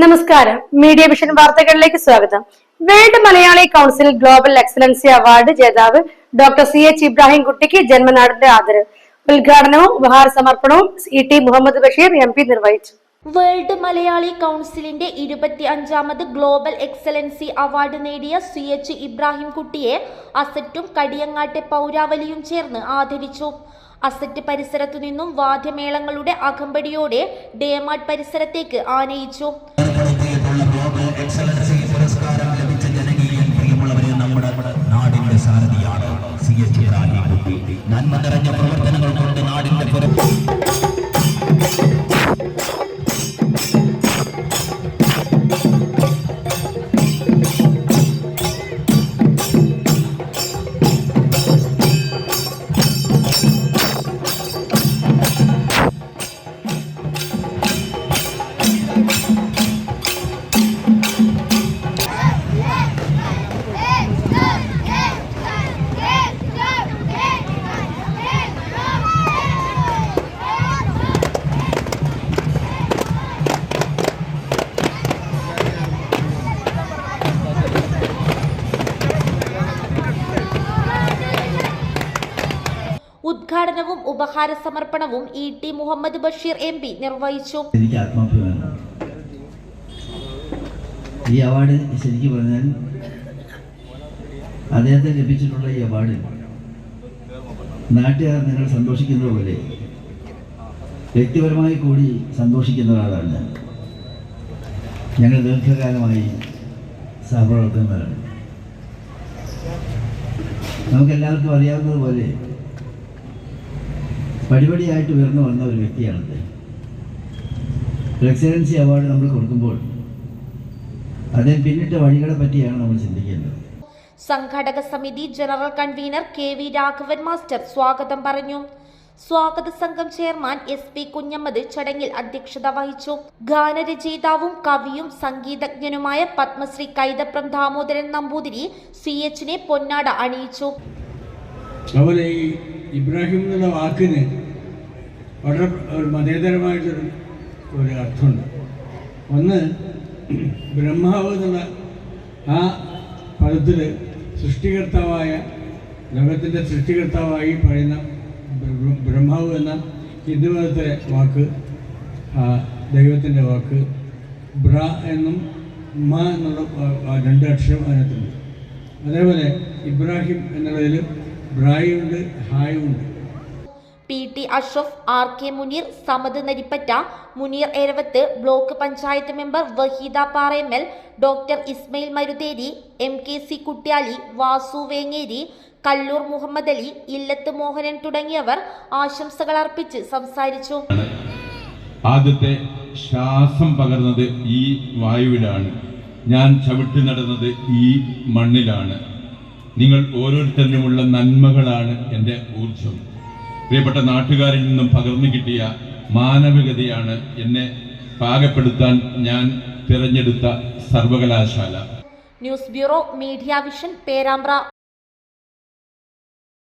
നമസ്കാരം. Media vision വാർത്തകളിലേക്ക് സ്വാഗതം. World Malayali council global excellency award ജേതാവ് ഡോക്ടർ സി എച്ച് ഇബ്രാഹിം കുട്ടിക്ക് ജന്മനാടിന്റെ ആദരവ് ഉദ്ഘാടനവും ഉപഹാര സമർപ്പണവും E T Muhammad Basheer M P നിർവഹിച്ചു. വേൾഡ് മലയാളി കൗൺസിലിന്റെ ഇരുപത്തി അഞ്ചാമത് ഗ്ലോബൽ എക്സലൻസി അവാർഡ് നേടിയ സി എച്ച് ഇബ്രാഹിം കുട്ടിയെ അസറ്റും കടിയങ്ങാട്ടെ പൗരാവലിയും ചേർന്ന് ആദരിച്ചു. അസറ്റ് പരിസരത്തു നിന്നും വാദ്യമേളങ്ങളുടെ അകമ്പടിയോടെ ഡേമാട്ട് പരിസരത്തേക്ക് ആനയിച്ചു. നടത്തിയിട്ടുള്ള ഗ്ലോബൽ എക്സലൻസി പുരസ്കാരം ലഭിച്ച ജനകീയൻ പ്രിയമുള്ളവരെ നമ്മുടെ നാടിന്റെ സാരഥിയാണ് സി എച്ച് നന്മ നിറഞ്ഞ പ്രവർത്തനങ്ങൾ കൊണ്ട് നാടിന്റെ പുറ ഉദ്ഘാടനവും ഉപഹാര സമർപ്പണവും E T Muhammad Basheer M P നിർവഹിച്ചു. ഈ അവാർഡ് ശരിക്കും പറഞ്ഞാൽ അദ്ദേഹത്തെ ലഭിച്ചിട്ടുള്ള ഈ അവാർഡ് നാട്ടുകാർ നിങ്ങൾ സന്തോഷിക്കുന്നത് പോലെ വ്യക്തിപരമായി കൂടി സന്തോഷിക്കുന്ന ഒരാളാണ് ഞാൻ. ഞങ്ങൾ ദീർഘകാലമായി സഹപ്രവർത്തകന്മാരാണ്. നമുക്കെല്ലാവർക്കും അറിയാവുന്നതുപോലെ പടിപടിയായിട്ട് ഉയർന്നു വന്ന ഒരു വ്യക്തിയാണ് അദ്ദേഹം. എക്സലൻസി അവാർഡ് നമ്മൾ കൊടുക്കുമ്പോൾ അദ്ദേഹം പിന്നിട്ട വഴികളെ പറ്റിയാണ് നമ്മൾ ചിന്തിക്കേണ്ടത്. സംഘാടക സമിതി general convener K V Raghavan master സ്വാഗതം പറഞ്ഞു. സ്വാഗത സംഘം ചെയർമാൻ എസ് പി കുഞ്ഞമ്മദ് ചടങ്ങിൽ അധ്യക്ഷത വഹിച്ചു. ഗാനരചയിതാവും കവിയും സംഗീതജ്ഞനുമായ പത്മശ്രീ കൈതപ്രം ദാമോദരൻ നമ്പൂതിരി സി എച്ചിനെ പൊന്നാട അണിയിച്ചു. അതുപോലെ ഈ ഇബ്രാഹിം എന്നുള്ള വാക്കിന് വളരെ ഒരു മതേതരമായിട്ടൊരു ഒരു അർത്ഥമുണ്ട്. ഒന്ന് ബ്രഹ്മാവ് എന്നുള്ള ആ പദത്തിൽ സൃഷ്ടികർത്താവായ ലോകത്തിന്റെ സൃഷ്ടികർത്താവായി പറയുന്ന ബ്രഹ്മാവ് എന്ന ഹിന്ദുമതത്തിലെ വാക്ക് ആ, ദൈവത്തിന്റെ വാക്ക് ബ്ര എന്നും മ എന്നുള്ള രണ്ട് അക്ഷരം അതിനകത്തുണ്ട്. അതേപോലെ ഇബ്രാഹിം എന്നുള്ളതിൽ ബ്രായുണ്ട് ഹായുണ്ട് P T Ashraf R K Muneer Samad Narippatta Muneer Eravath block panchayat member Waheeda Paremal doctor Ismail Marutheri M K C Kuttiyali Vasu Vengeri Kallur Muhammad Ali Illath Mohanan തുടങ്ങിയവർ ആശംസകൾ അർപ്പിച്ച് സംസാരിച്ചു. ആദ്യത്തെ ശ്വാസം പകർന്നത് ഈ വായുവിലാണ്. ഞാൻ ചവിട്ടി നടന്നത് ഈ മണ്ണിലാണ്. നിങ്ങൾ ഓരോരുത്തരിലുമുള്ള നന്മകളാണ് എന്റെ ഊർജം പ്രിയപ്പെട്ട നാട്ടുകാരിൽ നിന്നും പകർന്നു കിട്ടിയ മാനവികതയാണ് എന്നെ പാകപ്പെടുത്താൻ ഞാൻ തിരഞ്ഞെടുത്ത സർവകലാശാല. News bureau media vision Perambra.